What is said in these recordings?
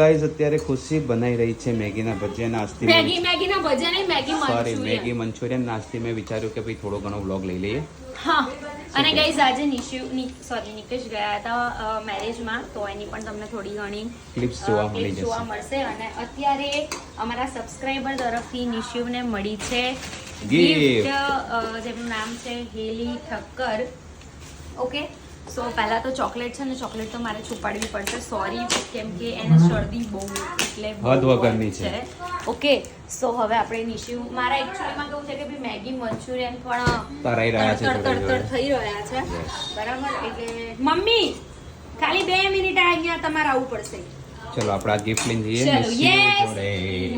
Guys અત્યારે ખુશી બનાવી રહી છે મેગીના ભજીયા નાસ્તી મેગી મેગીના ભજીયા નહીં મેગી સોરી મેગી મંચુરિયન નાસ્તી. મેં વિચાર્યું કે ભાઈ થોડો ઘણો વ્લોગ લઈ લઈએ. હા. અને ગાઈઝ આજે નિશુ સોરી નિકેશ ગયા હતા મેરેજમાં તો એની પણ તમને થોડી ઘણી ક્લિપ્સ જોવા મળી જશે. જોવા મળશે. અને અત્યારે અમારા સબસ્ક્રાઇબર તરફથી નિશિવને મળી છે. ગિફ્ટ જેનું નામ છે હેલી ઠક્કર. ઓકે સો પહેલા તો ચોકલેટ છે ને ચોકલેટ તો મારે છુપાડવી પડશે. સોરી કેમ કે એને શરદી બહુ એટલે હદ વગરની છે. ઓકે સો હવે આપણે નિશિવ મારા એકચ્યુઅલીમાં કેવું છે કે ભાઈ મેગી મંચુરિયન પણ તરાઈ રહ્યા છે તડ તડ તડ થઈ રહ્યા છે. બરાબર? એટલે મમ્મી ખાલી બે મિનિટ આ અહીંયા તમારે આવવું પડશે. ચલો આપણે આ ગિફ્ટ લઈને જઈએ. જોડે.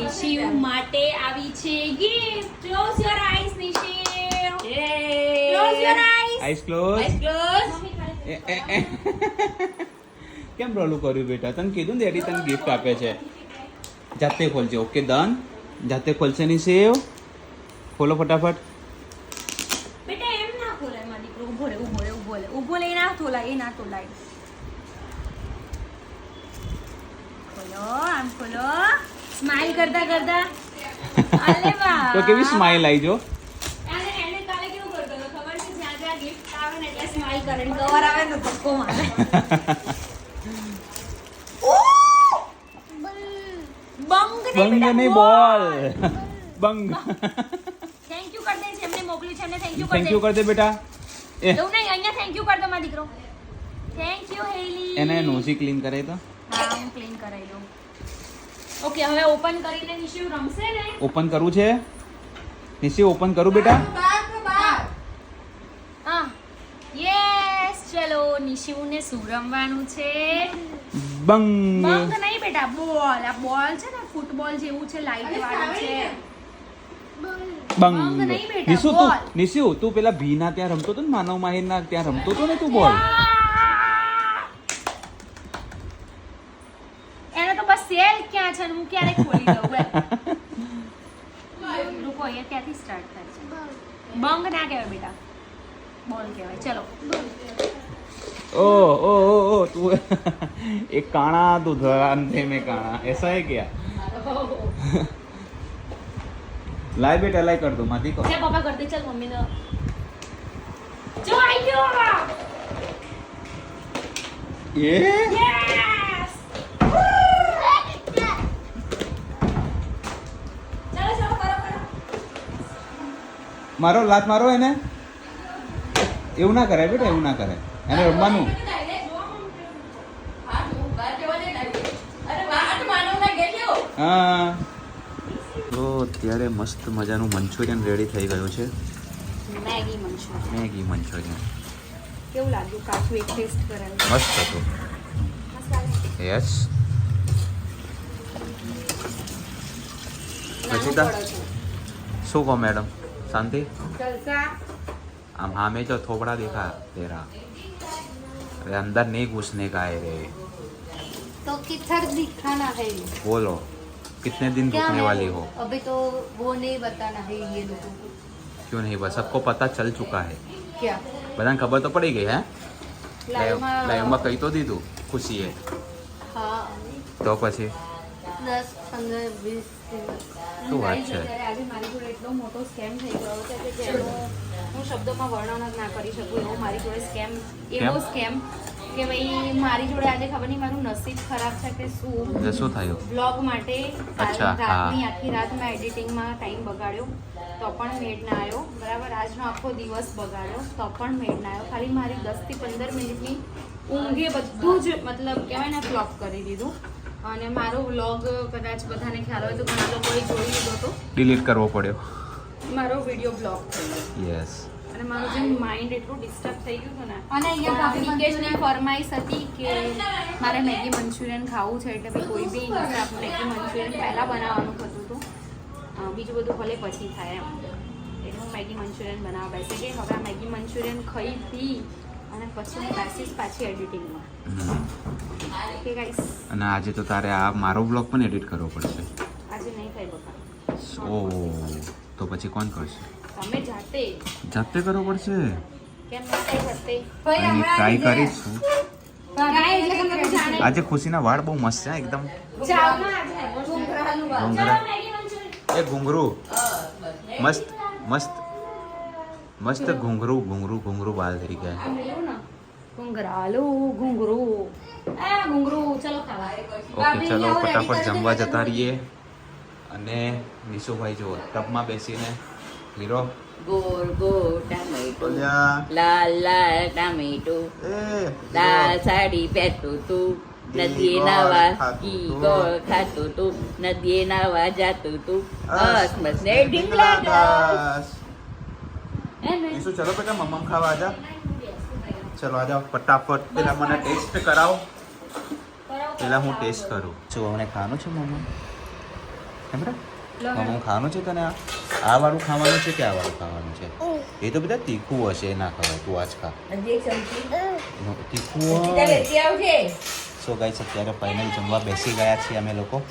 નિશિવ માટે આવી છે gift close your eyes Nishiv close your eyes eyes close eyes close કેમ રોલું કર્યું બેટા? તને કીધું ને ડેડી તને ગિફ્ટ આપે છે. જાતે ખોલજે ઓકે ડન જાતે ખોલશે નહીં સેવ? ખોલો ફટાફટ. બેટા એમ ના ખોલે મારી દીકરો. ઊભો રે ઊભો રે ઊભો રે. ઊભો રે એ ના ખોલાય એ ના ખોલાય. ખોલો આમ ખોલો. સ્માઈલ કરતા કરતા. તો કેવી સ્માઈલ આવી જો અને એને કાલે કેવું કરતો હતો ખબર છે જ્યાં જ્યાં gift આવે ને એટલે smile કરે cover આવે ને તો ધક્કો મારે બંગ બંગ નહીં બોલ. બંગ. થેન્ક યુ કરી દે છે એમને મોકલ્યું છે એમને થેન્ક યુ થેન્ક યુ દે. કર દે બેટા. એ. એવું નહીં અહીંયા થેન્ક યુ કર દો મારા દીકરો. થેન્ક યુ હેલી એને નોઝી ક્લીન કરે તો. હા હું ક્લીન કરાવી દઉં. ઓકે હવે ઓપન કરીને નિશિવ રમશે ને? ઓપન કરવું છે? નિશિવ ઓપન કરું બેટા હા યસ ચલો નિશિવને શું રમવાનું છે. બંગ. બંગ નહીં બેટા બોલ. આ બોલ છે ને ફૂટબોલ જેવું છે લાઈટ વાળું છે. બંગ. બંગ નહીં બેટા, નિશુ તું બોલ. નિશુ તું પેલા ભીના ત્યાં રમતો હતો ને માનવ માહિરના ત્યાં રમતો હતો ને તું બોલ. એને તો બસ સેલ ક્યાં છે ને હું ક્યારે ખોલી દઉં રૂકો ત્યાંથી સ્ટાર્ટ થાય છે? બંગ. ના કહેવાય બેટા. બોલ કહેવાય. ચલો. ओ ओ ओ ओ तू एक काना तू धरा अंधे में काना ऐसा है क्या लाइव बेटा लाइव कर दो माती को લે પપ્પા કરી દે ચાલ મમ્મી ને જો આઈ ગયો ये યસ ચાલો ચાલો કરો કરો मारो लात मारो એને એવું ના કરાય બેટા એવું ના કરાય અને રમવાનું? હા. તો અત્યારે મસ્ત મજાનું મંચુરિયન રેડી થઈ ગયું છે. મેગી મંચુરિયન. કેવું લાગ્યું કાચું એક ટેસ્ટ મસ્ત હતું. યસ રચિતા? શું કહો મેડમ શાંતિ? આમ હા મેં જો થોબડા દેખા તેરા अरे अंदर नहीं घुसने का है रे तो किधर दिखाना है बोलो कितने दिन क्या रुकने है वाली वो? हो अभी तो वो नहीं बताना है ये लोगों को क्यों नहीं बस सबको पता चल चुका है क्या બધાને ખબર તો પડી ગઈ હે લાઈવમાં લાઈવમાં કહી તો દીધું ખુશીએ હા તો પછી દસ પંદર વીસ શું વાત છે? આજે મારી જોડે એટલો મોટો સ્કેમ થઈ ગયો છે કે જેનું હું શબ્દોમાં વર્ણન જ ના કરી શકું એવો મારી જોડે સ્કેમ એવો કેમ? સ્કેમ કે ભાઈ મારી જોડે આજે ખબર નહીં મારું નસીબ ખરાબ છે કે શું. શું થયું? બ્લોગ માટે. રાતની આખી રાત મેં એડિટિંગમાં ટાઈમ બગાડ્યો તો પણ મેળ ના આવ્યો. બરાબર આજનો આખો દિવસ બગાડ્યો તો પણ મેળ ના આવ્યો. ખાલી મારી દસથી પંદર મિનિટની ઊંઘે બધું જ મતલબ કહેવાય ને ફ્લોપ કરી દીધું. અને મારો વ્લોગ કદાચ બધાને ખ્યાલ હોય તો ઘણા લોકોએ જોઈ લીધો હતો ડિલીટ કરવો પડ્યો. મારો વીડિયો બ્લોક થઈ ગયો. યસ અને મારું જે માઇન્ડ એટલું ડિસ્ટર્બ થઈ ગયું હતું ને અને અહીંયા કાફી ફરમાઈશ હતી કે મારે મેગી મંચુરિયન ખાવું છે એટલે કોઈ બી મેગી મંચુરિયન પહેલાં બનાવવાનું થતું હતું. બીજું બધું ભલે પછી થાય એમ. એટલે હું મેગી મંચુરિયન બનાવવા બેસે કે હવે આ મેગી મંચુરિયન ખાઈ પી. અને પછી હું બેસીશ પાછી એડિટિંગમાં ઓકે ગાઈસ અને આજે તો તારે આ મારો બ્લોગ પણ એડિટ કરવો પડશે. આજે નહીં થાય બકા. ઓ તો પછી કોણ કરશે? તમે જાતે. જાતે કરવો પડશે? કેમ ના થાય જાતે? ટ્રાય કરીશ. આજે ખુશીના વાળ બહુ મસ્ત છે એકદમ. ચાવમાં આજે. ઘૂંઘરાનું વાળ. ઘૂંઘરા. ચલો, મેગી મંચુરિયન. એ ઘૂંઘરું. મસ્ત મસ્ત. મસ્ત ઘૂંઘરું ઘૂંઘરું ઘૂંઘરું બાલ થઈ ગયા. ઘૂંઘરાલું ઘૂંઘરું. ચલો ઓકે ચલો ફટાફટ જમવા જતા રહીએ. અને નિશુભાઈ જો ટબમાં બેસીને. હીરો ગોળ ગોળ ટામેટો. લાલ લાલ ટામેટું. લાલ સાડી પહેરતું તું. નદીએ નાવા તું. ગોળ ખાતું તું. નદીએ નાવા જાતું તું. અસ, બસ બસ. ને ઢીંગલા નિશુ ચલો બેટા મમ્મમ ખાવા આજા. ચલો આજા ફટાફટ. પેલા મને ટેસ્ટ કરાવો. પેલા હું ટેસ્ટ કરું. જો મને ખાવાનું છે મમ્મ એમ રે? મમ્મ ખાવાનું છે તને આ? વાળું ખાવાનું છે કે આ વાળું ખાવાનું છે? એ તો બધા તીખું હશે એ ના ખાવ તું આજ ખા. તીખું છે સો ગાઈસ અત્યારે ફાઇનલ જમવા બેસી ગયા છીએ અમે લોકો.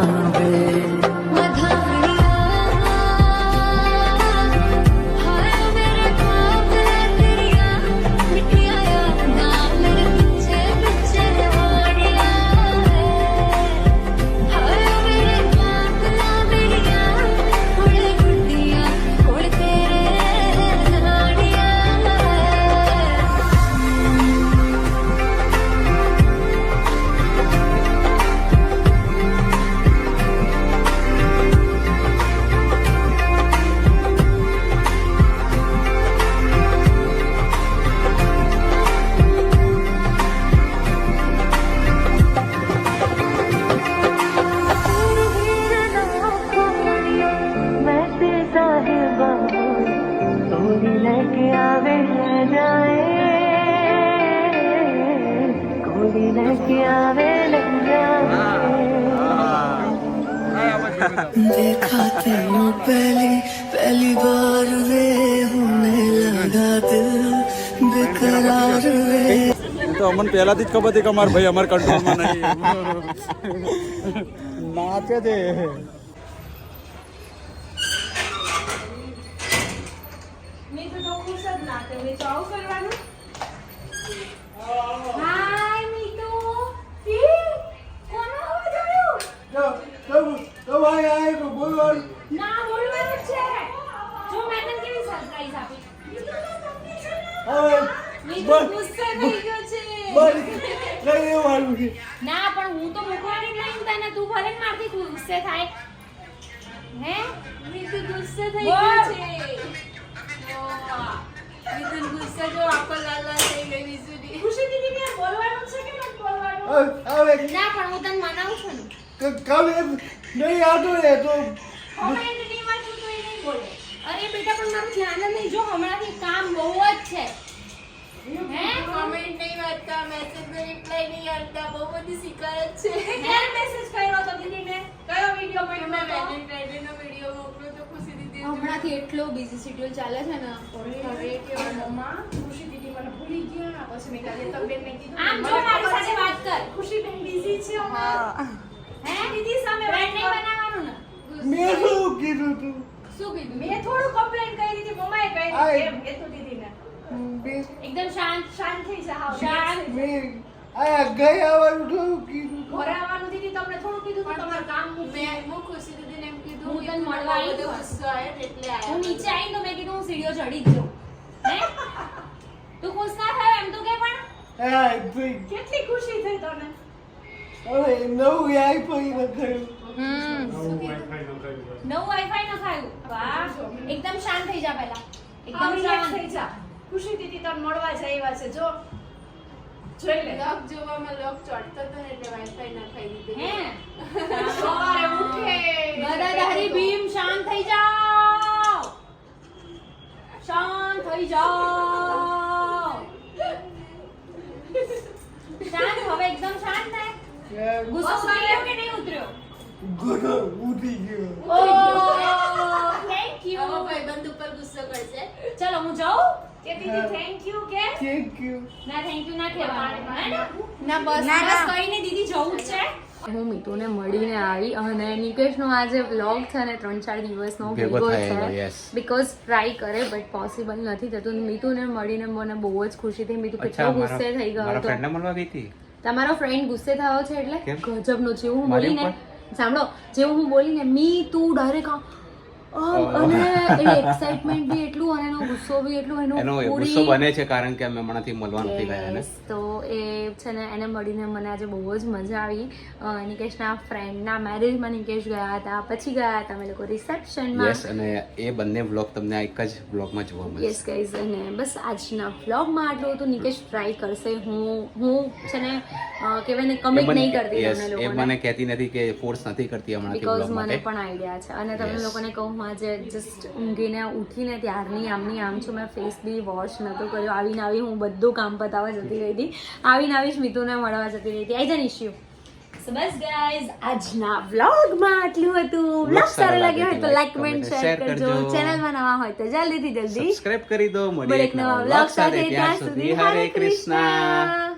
যাবে देखा तेनू पहली पहली बार वे होने लगा दिल बेकरार वे તો અમને પહેલાથી જ ખબર હતી કે અમારા ભાઈ અમારા કંટ્રોલમાં નહીં નાચે છે હાય મીતુ ના બોલવાનું છે. જો મેં કેવી સરપ્રાઈઝ આપી. મીતુ ગુસ્સે થઈ ગયો છે. ના પણ હું તો મૂકવાની નહીં તને તું ભલે મારથી ગુસ્સે થાય. હે? મીતુ ગુસ્સે થઈ ગયો છે. મિથુન ગુસ્સે જો આખો લાલ લાલ થઈ ગઈ વિસુડી ખુશી દીદી કે બોલવાનું છે કે નથી બોલવાનું? ના પણ હું તને મનાવું છું. ને કોમેન્ટ નહીં વાંચું તો એ નહીં અરે બેટા પણ મારું ધ્યાન જ નહીં. જો હમણાંથી કામ બહુ જ છે. હે? કમેન્ટ નહીં વાંચતા મેસેજ નો રિપ્લાય નહીં આપતા બહુ બધી શિકાયત છે. ક્યારે મેસેજ કર્યો તો દીદીને? કયો વિડિયો મેં વેલેન્ટાઇન નો વિડિયો મોકલ્યો તો ખુશી દીદી હમણાંથી એટલો બિઝી શેડ્યુલ ચાલે છે ને. હવે મમ્મા ખુશી દીદી મને ભૂલી ગયા. પછી મેં કાલે તબિયત ને કીધું. આમ જો મારી સાથે વાત કર. ખુશી બેન બિઝી છે હમણાં દીદી સામે ફ્રેન્ડ નહીં બનાવવાનું ને. મેં શું કીધું તું? શું કીધું? મેં થોડું કમ્પ્લેન કરી દીધી મમ્માએ કરી એમ એ તો દીદીને એકદમ શાંત. શાંત થઈ જા હા શાંત. મેં આ ગઈ આવવાનું થોડું કીધું ઘરે આવવાનું દીદી તમને થોડું કીધું પણ તમારું કામ મેં હું ખુશી દીદીને એમ કીધું હું કે તને મળવા આવી તો ગુસ્સો આવ્યો એટલે આવ્યા. હું નીચે આવી તો મેં કીધું હું સીડીઓ ચડી જ જાઉં. હે? તું ખુશ ના થાય એમ તો કે પણ. હા કેટલી ખુશી થઈ તને. હવે નવું આઈફોન રખાયું નવું વાઈફાઈ ન ખાયું વાહ. એકદમ શાંત થઈ જા પહેલા. એકદમ શાંત. થઈ જા. ખુશી દીદી તને મળવા જ આવ્યા છે. જો. જોઈ લે. લોક જોવામાં લોક ચોટતો તો એટલે વાઈફાઈ ના ખાઈ દીધું. હે. સવારે ઉઠે. ગદાધારી ભીમ શાંત થઈ જાઓ. શાંત થઈ જાઓ શાંત હવે એકદમ શાંત થાય ગુસ્સો ઉતર્યો કે નહીં ઉતર્યો? ગુસ્સો ઉતરી ગયો. થેન્ક યુ હવે ભાઈબંધ ઉપર ગુસ્સો કરશે. ચલો હું જાઉં? કે દીદી થેન્ક યુ કે? થેન્ક યુ ના થેન્ક યુ ના કહેવાનું. ના બસ ના બસ કઈ નહીં દીદી જવું છે. હું મીતુને મળીને આવી અને નિકેશનો આ જે વ્લોગ છે ને ત્રણ ચાર દિવસનો ભેગો છે. બીકોઝ ટ્રાય કરે બટ પોસિબલ નથી થતું. મીતુને મળીને મને બહુ જ ખુશી થઈ. મીતુ કેટલો ગુસ્સે થઈ ગયો મારા હતો. ફ્રેન્ડને મળવા ગઈ હતી? તમારો ફ્રેન્ડ ગુસ્સે થયો છે એટલે? ગજબનો જેવું હું બોલીને સાંભળો જેવું હું બોલીને મી તું ડાયરેક્ટ અને એક્સાઇટમેન્ટ બી એટલું અને એનો ગુસ્સો બી એટલું એનું એનો ગુસ્સો બને છે કારણ કે અમે હમણાંથી મળવા નથી ગયા એને. તો એ છે ને એને મળીને મને આજે બહુ જ મજા આવી. નિકેશના ફ્રેન્ડના મેરેજમાં નિકેશ ગયા હતા પછી ગયા હતા અમે લોકો રિસેપ્શનમાં યસ અને એ બંને વ્લોગ તમને એક જ વ્લોગમાં જોવા મળશે. યસ ગાઈઝ અને બસ આજના વ્લોગમાં આટલું હતું. નિકેશ ટ્રાય કરશે. હું હું છે ને કહેવાય ને કમિટ નહીં કરતી તમને એ મને કહેતી નથી કે ફોર્સ નથી કરતી હમણાંથી બ્લોગ મને પણ આઈડિયા છે. અને તમને લોકોને કહું હું આજે જસ્ટ ઊંઘીને ઉઠીને ત્યારની આમની આમ છું મેં ફેસ બી વોશ નહોતો કર્યો. આવીને આવી હું બધું કામ પતાવવા જતી રહી હતી. આવીને આવી જ મિતુને મળવા જતી રહી હતી. આઈ જન ઇશ્યુ સો બસ ગાઈઝ આજના વ્લોગમાં આટલું હતું. વ્લોગ સારો લાગ્યો હોય તો લાઈક કમેન્ટ શેર કરજો. ચેનલમાં નવા હોય તો જલ્દીથી જલ્દી સબસ્ક્રાઇબ કરી દો. મળે મળીએ એક નવા વ્લોગ સાથે. ત્યાં સુધી હરે કૃષ્ણ